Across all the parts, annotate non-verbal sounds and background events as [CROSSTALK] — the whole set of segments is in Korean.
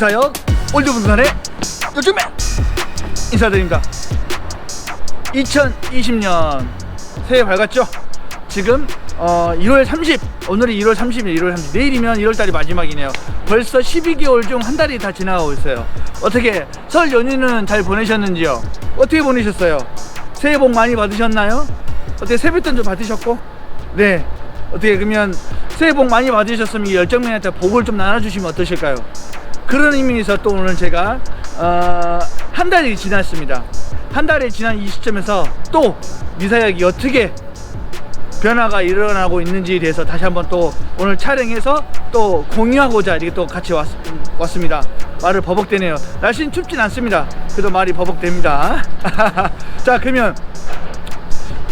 미사역 올드분산의 요즘에 인사드립니다 2020년 새해 밝았죠? 지금 어, 1월 30 오늘이 1월 30일 1월 30 내일이면 1월달이 마지막이네요 벌써 12개월 중 한 달이 다 지나가고 있어요 어떻게 설 연휴는 잘 보내셨는지요? 어떻게 보내셨어요? 새해 복 많이 받으셨나요? 어떻게 세뱃돈 좀 받으셨고? 네 어떻게 그러면 새해 복 많이 받으셨으면 이 열정맨한테 복을 좀 나눠주시면 어떠실까요? 그런 의미에서 또 오늘 제가 어, 한 달이 지났습니다. 한 달이 지난 이 시점에서 또 미사역이 어떻게 변화가 일어나고 있는지에 대해서 다시 한번 또 오늘 촬영해서 또 공유하고자 이렇게 또 같이 왔, 왔습니다. 말을 버벅대네요. 날씨는 춥진 않습니다. 그래도 말이 버벅댑니다. [LAUGHS] 자, 그러면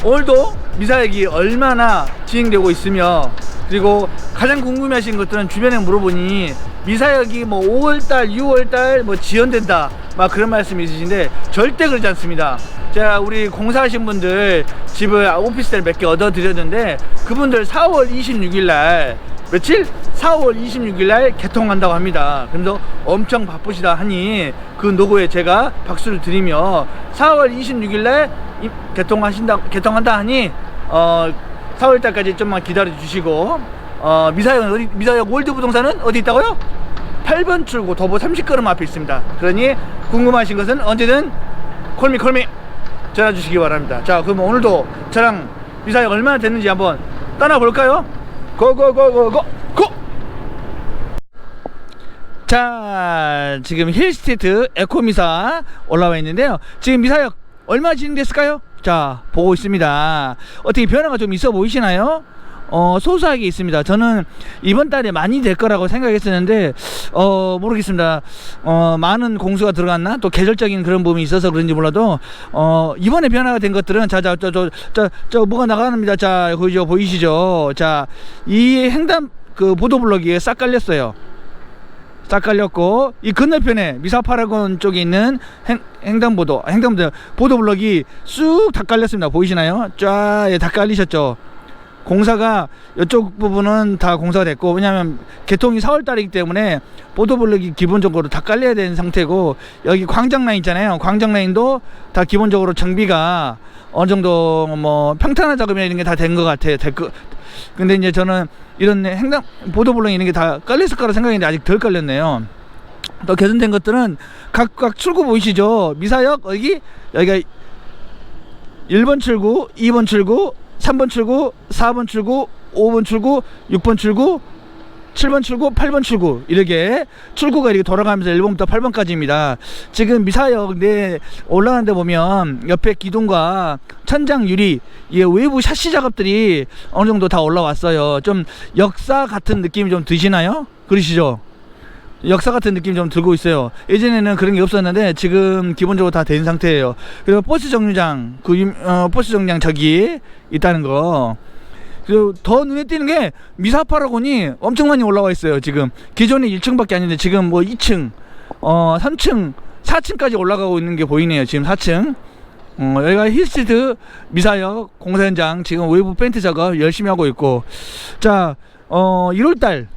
오늘도 미사역이 얼마나 진행되고 있으며 그리고 가장 궁금해하신 것들은 주변에 물어보니 미사역이 뭐 5월달, 6월달 뭐 지연된다 막 그런 말씀이 있으신데 절대 그렇지 않습니다. 제가 우리 공사하신 분들 집을 오피스텔 몇 개 얻어 드렸는데 그분들 4월 26일 날 며칠? 4월 26일 날 개통한다고 합니다. 그래서 엄청 바쁘시다 하니 그 노고에 제가 박수를 드리며 4월 26일 날 이- 개통하신다 개통한다 하니 어 4월 달까지 좀만 기다려 주시고 어 미사역 어디 미사역 월드 부동산은 어디 있다고요? 8번 출구 도보 30걸음 앞에 있습니다. 그러니 궁금하신 것은 언제든 콜미 콜미 전화 주시기 바랍니다. 자, 그럼 오늘도 저랑 미사역 얼마나 됐는지 한번 떠나 볼까요? 고고고고고 고! 자, 지금 힐스테이트 에코미사 올라와 있는데요. 지금 미사역 얼마 진행됐을까요? 자, 보고 있습니다. 어떻게 변화가 좀 있어 보이시나요? 어, 소소하게 있습니다. 저는 이번 달에 많이 될 거라고 생각했었는데, 어, 모르겠습니다. 어, 많은 공수가 들어갔나? 또 계절적인 그런 부분이 있어서 그런지 몰라도, 어, 이번에 변화가 된 것들은, 자, 자, 저, 저, 저, 저, 뭐가 나가는입니다. 자, 보이죠? 보이시죠? 자, 이 횡단, 그 보도블럭이 싹 깔렸어요. 싹 깔렸고 이 건너편에 미사파라곤 쪽에 있는 횡, 횡단보도 횡단보도 보도블럭이 쑥 다 깔렸습니다. 보이시나요? 쫙다 깔리셨죠. 공사가 이쪽 부분은 다 공사가 됐고 왜냐하면 개통이 4월 달이기 때문에 보도블럭이 기본적으로 다 깔려야 되는 상태고 여기 광장 라인 있잖아요. 광장 라인도 다 기본적으로 정비가 어느 정도 뭐 평탄화 작업이나 이런 게 다 된 것 같아요. 될 거, 근데 이제 저는 이런 횡단 보도블럭 이런 게 다 깔렸을 거라 생각했는데 아직 덜 깔렸네요. 또 개선된 것들은 각각 출구 보이시죠? 미사역 여기 여기가 1번 출구, 2번 출구, 3번 출구, 4번 출구, 5번 출구, 6번 출구, 7번 출구, 8번 출구 이렇게 출구가 이렇게 돌아가면서 1번부터 8번까지입니다. 지금 미사역 내 올라가는 데 보면 옆에 기둥과 천장 유리 이 외부 샤시 작업들이 어느 정도 다 올라왔어요. 좀 역사 같은 느낌이 좀 드시나요? 그러시죠? 역사 같은 느낌 좀 들고 있어요. 예전에는 그런 게 없었는데 지금 기본적으로 다 된 상태예요. 그리고 버스 정류장 그 유- 어, 버스 정류장 저기 있다는 거. 그리고 더 눈에 띄는 게 미사파라곤이 엄청 많이 올라와 있어요. 지금 기존에 1층밖에 아닌데 지금 뭐 2층, 어 3층, 4층까지 올라가고 있는 게 보이네요. 지금 4층. 어, 여기가 힐스트 미사역 공사 현장 지금 외부 펜트 작업 열심히 하고 있고 자 어, 1월달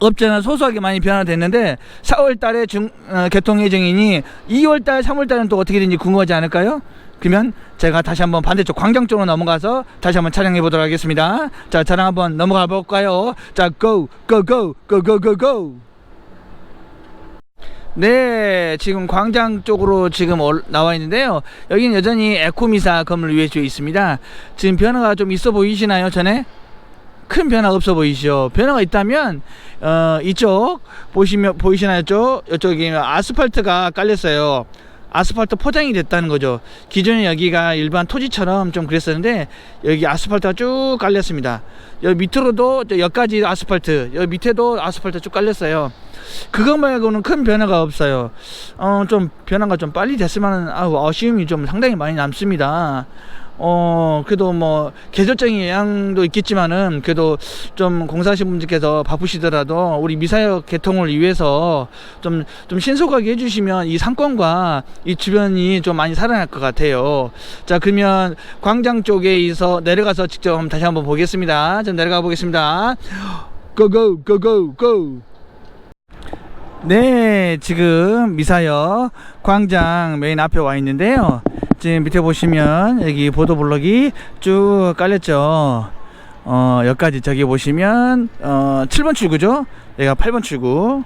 업체는 소소하게 많이 변화됐는데 4월 달에 중, 어, 개통 예정이니 2월 달, 3월 달은 또 어떻게 되는지 궁금하지 않을까요? 그러면 제가 다시 한번 반대쪽 광장 쪽으로 넘어가서 다시 한번 촬영해 보도록 하겠습니다. 자, 촬영 한번 넘어가 볼까요? 자, go, go, go, go, go, go, go. 네, 지금 광장 쪽으로 지금 올- 나와 있는데요. 여기는 여전히 에코미사 건물 위에 주 있습니다. 지금 변화가 좀 있어 보이시나요, 전에? 큰 변화 없어 보이시죠? 변화가 있다면 어, 이쪽 보시면 보이시나요? 쪽 이쪽이 아스팔트가 깔렸어요. 아스팔트 포장이 됐다는 거죠. 기존에 여기가 일반 토지처럼 좀 그랬었는데 여기 아스팔트가 쭉 깔렸습니다. 여기 밑으로도 저 여기까지 아스팔트, 여기 밑에도 아스팔트 쭉 깔렸어요. 그거 말고는 큰 변화가 없어요. 어, 좀 변화가 좀 빨리 됐으면 아우 아쉬움이 좀 상당히 많이 남습니다. 어, 그래도 뭐, 계절적인 영향도 있겠지만은, 그래도 좀 공사하신 분들께서 바쁘시더라도, 우리 미사역 개통을 위해서 좀, 좀 신속하게 해주시면 이 상권과 이 주변이 좀 많이 살아날 것 같아요. 자, 그러면 광장 쪽에서 내려가서 직접 한번 다시 한번 보겠습니다. 좀 내려가 보겠습니다. 고고, 고고, 고! 네, 지금 미사역 광장 메인 앞에 와 있는데요. 지금 밑에 보시면 여기 보도블럭이 쭉 깔렸죠. 어, 여기까지 저기 보시면 어, 7번 출구죠. 여기가 8번 출구.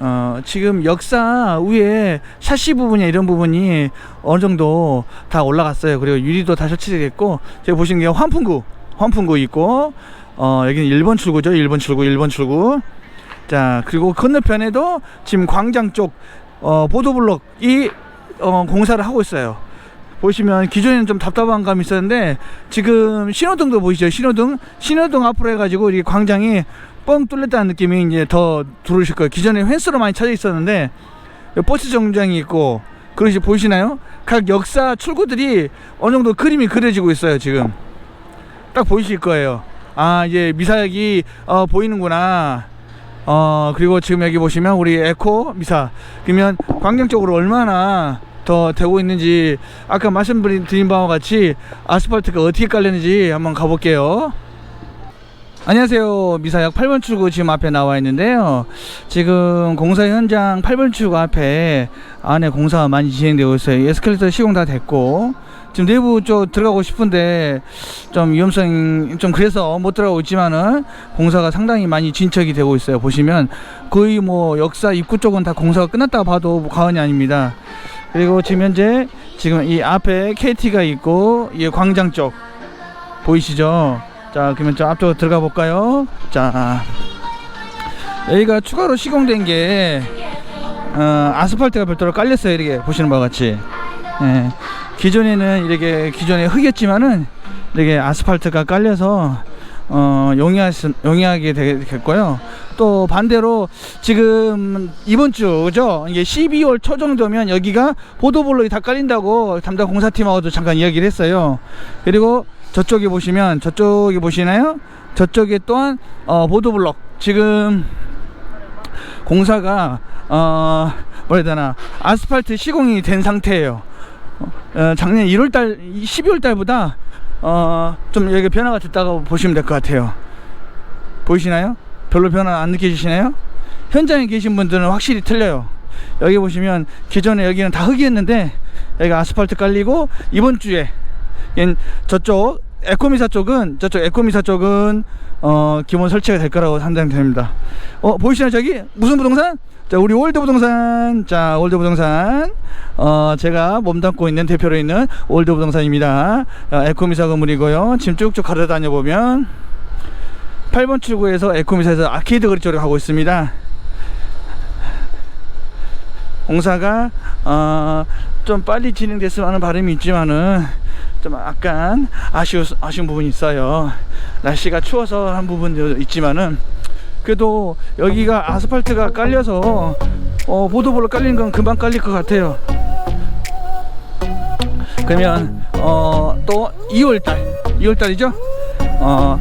어, 지금 역사 위에 샤시 부분이 이런 부분이 어느 정도 다 올라갔어요. 그리고 유리도 다 설치됐고, 저기 보시는 게 환풍구, 환풍구 있고, 어, 여기는 1번 출구죠. 1번 출구, 1번 출구. 자, 그리고 건너편에도 지금 광장 쪽, 어, 보도블록이, 어, 공사를 하고 있어요. 보시면 기존에는 좀 답답한 감이 있었는데 지금 신호등도 보이시죠? 신호등, 신호등 앞으로 해가지고 이 광장이 뻥 뚫렸다는 느낌이 이제 더 들으실 거예요. 기존에 펜스로 많이 쳐져 있었는데 버스 정장이 있고 그러시 보이시나요? 각 역사 출구들이 어느 정도 그림이 그려지고 있어요. 지금 딱 보이실 거예요. 아 이제 미사역이 어, 보이는구나. 어 그리고 지금 여기 보시면 우리 에코 미사 그러면 광장 쪽으로 얼마나 더 되고 있는지 아까 말씀드린 바와 같이 아스팔트가 어떻게 깔렸는지 한번 가볼게요. 안녕하세요. 미사역 8번 출구 지금 앞에 나와 있는데요. 지금 공사 현장 8번 출구 앞에 안에 공사가 많이 진행되고 있어요. 에스컬레이터 시공 다 됐고 지금 내부 쪽 들어가고 싶은데 좀 위험성이 좀 그래서 못 들어가고 있지만은 공사가 상당히 많이 진척이 되고 있어요. 보시면 거의 뭐 역사 입구 쪽은 다 공사가 끝났다고 봐도 과언이 아닙니다. 그리고 지금 현재 지금 이 앞에 KT가 있고 이 광장 쪽 보이시죠? 자 그러면 저 앞쪽으로 들어가 볼까요? 자 여기가 추가로 시공된 게 어, 아스팔트가 별도로 깔렸어요 이렇게 보시는 바와 같이 예. 기존에는 이렇게 기존에 흙이었지만은 이렇게 아스팔트가 깔려서 어, 용이하, 용이하게 되겠고요. 또 반대로 지금 이번 주죠. 이게 12월 초 정도면 여기가 보도블록이 다 깔린다고 담당 공사팀하고도 잠깐 이야기를 했어요. 그리고 저쪽에 보시면 저쪽에 보시나요? 저쪽에 또한 어, 보도블록 지금 공사가 어, 뭐라 해야 되나 아스팔트 시공이 된 상태예요. 어, 작년 1월달, 12월달보다 어, 좀 여기 변화가 됐다고 보시면 될 것 같아요. 보이시나요? 별로 변화 안 느껴지시나요? 현장에 계신 분들은 확실히 틀려요. 여기 보시면 기존에 여기는 다 흙이었는데 여기가 아스팔트 깔리고 이번 주에 얜 저쪽 에코미사 쪽은 저쪽 에코미사 쪽은 어 기본 설치가 될 거라고 판단됩니다. 어 보이시나요 저기 무슨 부동산? 자 우리 월드 부동산 자 월드 부동산 어 제가 몸담고 있는 대표로 있는 월드 부동산입니다. 어, 에코미사 건물이고요. 지금 쭉쭉 가려 다녀 보면 8번 출구에서 에코미사에서 아케이드 거리 쪽으로 가고 있습니다. 공사가 어, 좀 빨리 진행됐으면 하는 바람이 있지만은 좀 약간 아쉬운 아쉬운 부분이 있어요. 날씨가 추워서 한 부분도 있지만은 그래도 여기가 아스팔트가 깔려서 어, 보도블로 깔리는 건 금방 깔릴 것 같아요. 그러면 어, 또 2월달 2월달이죠? 어,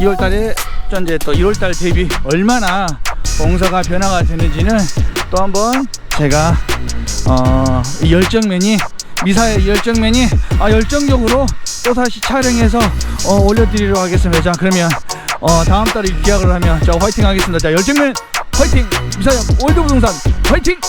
2월달에 현재 또 1월달 대비 얼마나 공사가 변화가 되는지는 또 한번 제가 어, 이 열정맨이 미사의 열정맨이 아, 열정적으로 또 다시 촬영해서 어, 올려드리도록 하겠습니다. 자 그러면 어, 다음 달에 기약을 하면 자 화이팅 하겠습니다. 자 열정맨 화이팅 미사역 올드부동산 화이팅